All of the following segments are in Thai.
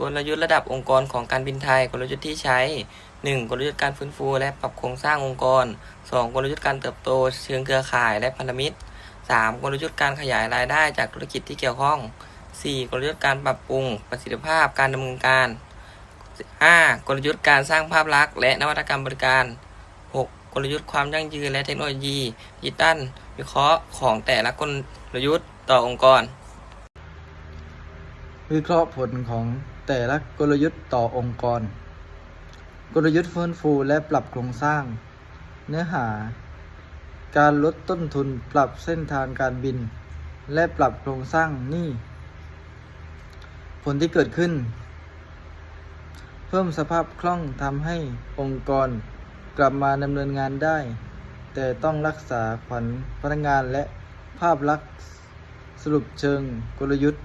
กลยุทธ์ระดับองค์กรของการบินไทย กลยุทธ์ที่ใช้ 1. กลยุทธ์การฟื้นฟู และปรับโครงสร้างองค์กร 2. กลยุทธ์การเติบโต เชิงเครือข่ายและพันธมิตร 3. กลยุทธ์การขยายรายได้จากธุรกิจที่เกี่ยวข้อง 4. กลยุทธ์การปรับปรุง ประสิทธิภาพการดำเนินการ 5. กลยุทธ์การสร้างภาพลักษณ์และนวัตกรรมบริการ 6. กลยุทธ์ความยั่งยืนและเทคโนโลยีดิจิตัลวิเคราะห์ของแต่ละกลยุทธ์ต่อองค์กรวิเคราะห์ผลของ แต่ละกลยุทธ์ต่อองค์กร กลยุทธ์ฟื้นฟูและปรับโครงสร้าง เนื้อหา การลดต้นทุนปรับเส้นทางการบิน และปรับโครงสร้างหนี้ผลที่เกิดขึ้น เพิ่มสภาพคล่องทำให้องค์กรกลับมาดำเนินงานได้ แต่ต้องรักษาขวัญพนักงานและภาพลักษณ์สรุปเชิงกลยุทธ์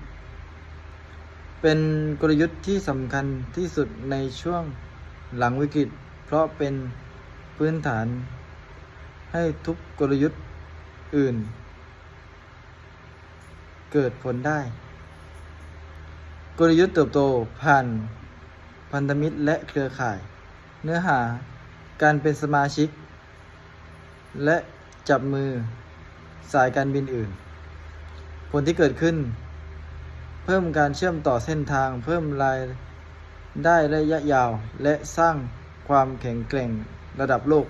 เป็นกลยุทธ์ที่สำคัญที่สุดในช่วงหลังวิกฤต เพราะเป็นพื้นฐานให้ทุกกลยุทธ์อื่น เกิดผลได้ กลยุทธ์เติบโตผ่านพันธมิตรและเครือข่าย เนื้อหาการเป็นสมาชิก และจับมือสายการบินอื่น ผลที่เกิดขึ้น เพิ่มการเชื่อมต่อเส้นทาง เพิ่มรายได้ระยะยาว และสร้างความแข็งแกร่งระดับโลก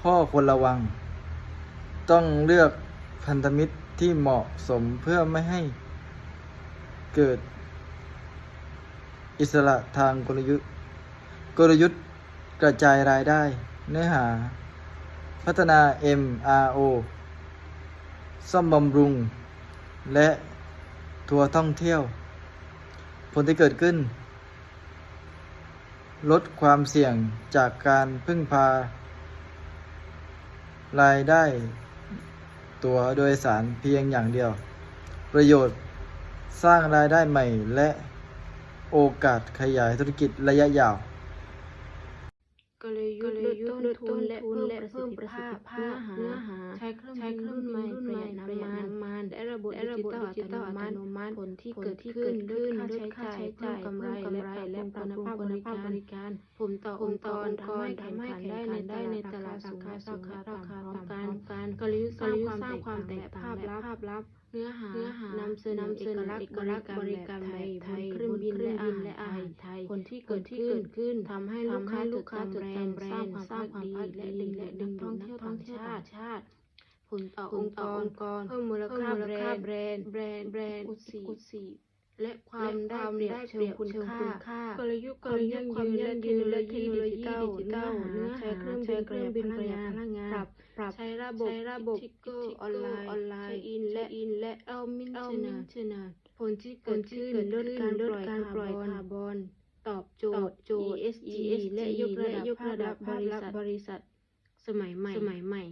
ข้อควรระวัง ต้องเลือกพันธมิตรที่เหมาะสมเพื่อไม่ให้เกิด อิสระทางกลยุทธ์กลยุทธ์กระจายรายได้ เนื้อหา พัฒนา MRO ซ่อมบำรุง และ ทัวร์ท่องเที่ยว ผลที่เกิดขึ้น ลดความเสี่ยงจากการพึ่งพา รายได้ตัวโดยสารเพียงอย่างเดียว ประโยชน์สร้างรายได้ใหม่และโอกาสขยายธุรกิจระยะยาวกลยุทธ์ลดต้นทุนและเพิ่มประสิทธิภาพเนื้อหาใช้เครื่องม่ประหยัดน้ำมันและระบบดิจิต อลอัตโนมัติผลที่เกิดขึ้นด้วยค่าใช้จ่ายกำไรและคุณภาพบริการผมต่อองค์กรทำให้แข่งขันได้ในตลาดสูงราคาราคาต่ำพร้อมกันกลยุทธ์สร้างความแตกต่างและภาพลักษณ์เนื้อหานำเสนอเอกลักษณ์บริการแบบไทยเครื่องบินและอาหารไทยผลที่เกิดขึ้นทำให้ลูกค้าจดจำแบรนด์สร้างความภาคดีและดึงและดึงท่องเที่ยวต่างชาติ ผลต่อองค์กรเพิ่มมูลค่าแบรนด์แบรนด์แบรนด์แบรนด์อุตสีและความได้เปรียบเชิงคุณค่ากลยุทธ์ความยั่งยืนและเทคโนโลยีดิจิทัลเนื้อหาใช้เครื่องบินประหยัดพลังงาน ปรับใช้ระบบระบบทิกเกอร์ออนไลน์ออนไลน์อินและอินและเอามินเทนผลที่เกิดขึ้นลดการลดการปล่อยคาร์บอนตอบโจทย์ ESG และยกระดับภาพลักษณ์บริษัท สมัยใหม่